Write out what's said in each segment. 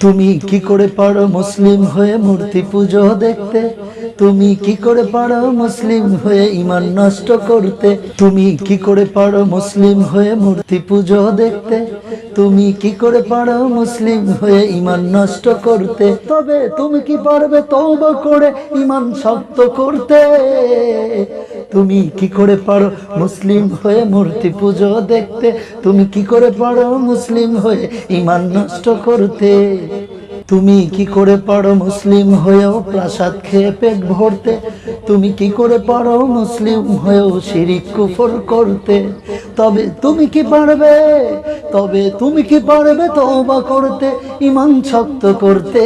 তুমি কি করে পারো মুসলিম হয়ে মূর্তি পুজো দেখতে? তুমি কি করে পারো মুসলিম হয়ে ইমান নষ্ট করতে? তুমি কি করে পারো মুসলিম হয়ে মূর্তি পুজো দেখতে? তুমি কি করে পারো মুসলিম হয়ে ইমান নষ্ট করতে? তবে তুমি কি পারবে তওবা করে ইমান শক্ত করতে? তুমি কি করে পারো মুসলিম হয়ে মূর্তি পুজো দেখতে? তুমি কি করে পারো মুসলিম হয়ে ইমান নষ্ট করতে? তুমি কি করে পারো মুসলিম হয়েও প্রাসাদ খেয়ে পেট ভরতে? তুমি কি করে পারো মুসলিম হয়েও শিরিক কুফর করতে? তবে তুমি কি পারবে? তবে তুমি কি পারবে তওবা করতে ইমান শক্ত করতে?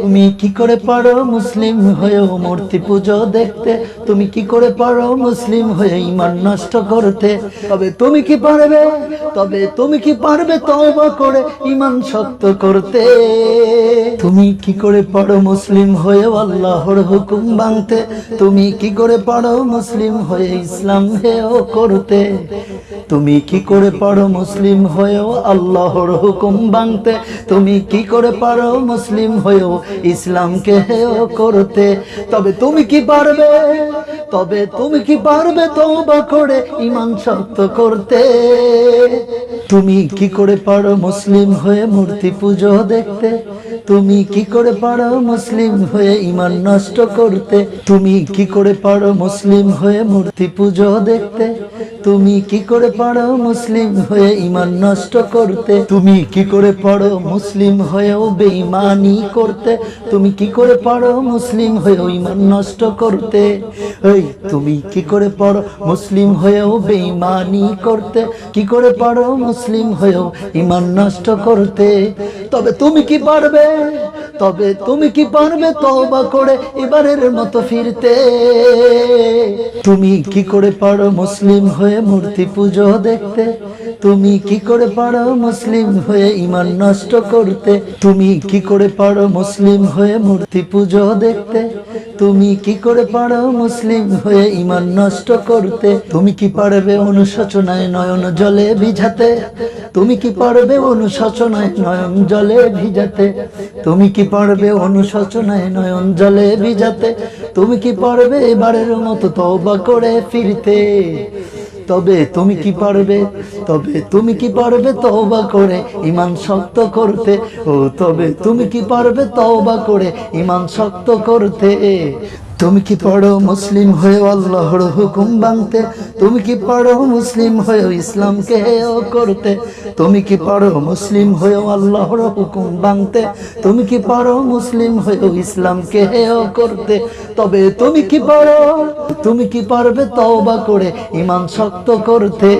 তুমি কি করে পারো মুসলিম হয়েও মূর্তি পুজো দেখতে? তুমি কি করে পারো মুসলিম হয়ে ইমান নষ্ট করতে? তবে তুমি কি পারবে? তবে তুমি কি পারবে তওবা করে ইমান শক্ত করতে? তুমি কি করে পারো মুসলিম হয়ে আল্লাহর হুকুম ভাঙতে তুমি কি করে পারো মুসলিম হয়ে ইসলাম হেও করতে? তুমি কি করে পারো মুসলিম হয়েও আল্লাহর হুকুম ভাঙতে তুমি কি করে পারো মুসলিম হয়েও ইসলামকে হেও করতে? তবে তুমি কি পারবে? তবে তুমি কি পারবে তওবা করে ইমান শক্ত করতে? তুমি কি করে পারো মুসলিম হয়ে মূর্তি পুজো দেখতে? তুমি কি করে পারো মুসলিম হয়ে ইমান নষ্ট করতে? তুমি কি করে পারো মুসলিম হয়ে মূর্তি পুজো দেখতে? তুমি কি করে পারো মুসলিম হয়ে ইমান নষ্ট করতে। তুমি কি করে পারো মুসলিম হয়েও বেঈমানি করতে? তুমি কি করে পারো মুসলিম হয়েও ইমান নষ্ট করতে? এই, তুমি কি করে পারো মুসলিম হয়েও বেঈমানি করতে? কি করে পারো মুসলিম হয়েও ইমান নষ্ট করতে? তবে তুমি কি পারবে? তবে তুমি কি পারবে তওবা করে এবারের মতো ফিরতে? তুমি কি করে পারো মুসলিম হয়ে মূর্তি পুজো দেখতে? তুমি কি করে পারো মুসলিম হয়ে ইমান নষ্ট করতে? তুমি কি করে পারো মুসলিম হয়ে মূর্তি পুজো দেখতে? তুমি কি করে পারো মুসলিম হয়ে ইমান নষ্ট করতে? তুমি কি পারবে অনুশোচনায় নয়ন জলে ভিজাতে? তুমি কি পারবে অনুশোচনায় নয়ন জলে ভিজাতে? তুমি কি পারবে অনুশোচনায় নয়ন জলে ভিজাতে? তুমি কি পারবে এবারের মতো তওবা করে ফিরতে? তবে তুমি কি পারবে? তবে তুমি কি পারবে তওবা করে ইমান শক্ত করতে? ও তবে তুমি কি পারবে তওবা করে ইমান শক্ত করতে? তুমি কি পড়ো মুসলিম হয়ে আল্লাহর হুকুম ভাঙতে তুমি কি পড়ো মুসলিম হয়ে ইসলামকে করতে? তুমি কি পড়ো মুসলিম হয়ে আল্লাহর হুকুম ভাঙতে তুমি কি পড়ো মুসলিম হয়ে ইসলামকে করতে? তবে তুমি কি পড়ো? তুমি কি পারবে তওবা করে ইমান শক্ত করতে?